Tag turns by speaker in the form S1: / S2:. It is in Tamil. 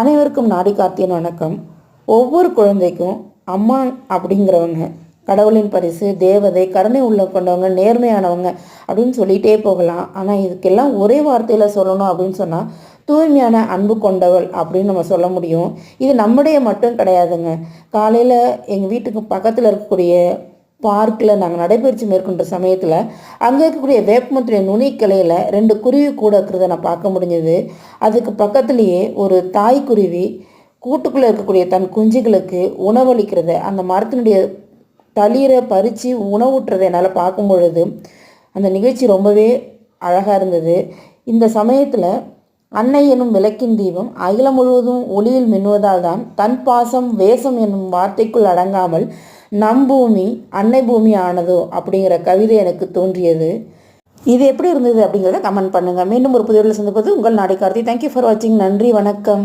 S1: அனைவருக்கும் நாடி கார்த்தியன் வணக்கம். ஒவ்வொரு குழந்தைக்கும் அம்மா அப்படிங்கிறவங்க கடவுளின் பரிசு தேவதை கருணை உள்ள கொண்டவங்க நேர்மையானவங்க அப்படின்னு சொல்லிகிட்டே போகலாம். ஆனால் இதுக்கெல்லாம் ஒரே வார்த்தையில் சொல்லணும் அப்படின்னு சொன்னால் தூய்மையான அன்பு கொண்டவள் அப்படின்னு நம்ம சொல்ல முடியும். இது நம்முடைய மட்டும் கிடையாதுங்க. காலையில் எங்கள் வீட்டுக்கு பக்கத்தில் இருக்கக்கூடிய பார்க்கில் நாங்கள் நடைபயிற்சி மேற்கொண்ட சமயத்தில் அங்கே இருக்கக்கூடிய வேப்பமத்துடைய நுனிக்கிளையில் ரெண்டு குருவி கூட இருக்கிறத நான் பார்க்க முடிஞ்சது. அதுக்கு பக்கத்துலேயே ஒரு தாய் குருவி கூட்டுக்குள்ளே இருக்கக்கூடிய தன் குஞ்சுகளுக்கு உணவளிக்கிறத அந்த மரத்தினுடைய தளிரை பறித்து உணவூட்டுறதை என்னால் பார்க்கும் பொழுது அந்த நிகழ்ச்சி ரொம்பவே அழகாக இருந்தது. இந்த சமயத்தில் அன்னை எனும் விளக்கின் தீபம் அகிலம் முழுவதும் ஒளியில் மின்னுவதால் தான் தன் பாசம் வேஷம் என்னும் வார்த்தைக்குள் அடங்காமல் நம் பூமி அன்னை பூமி ஆனதோ அப்படிங்கிற கவிதை எனக்கு தோன்றியது. இது எப்படி இருந்தது அப்படிங்கிறத கமெண்ட் பண்ணுங்கள் மீண்டும் ஒரு புதிய சந்திப்பது உங்கள் நாடி கார்த்தி தேங்க்யூ ஃபார் வாட்சிங் நன்றி வணக்கம்.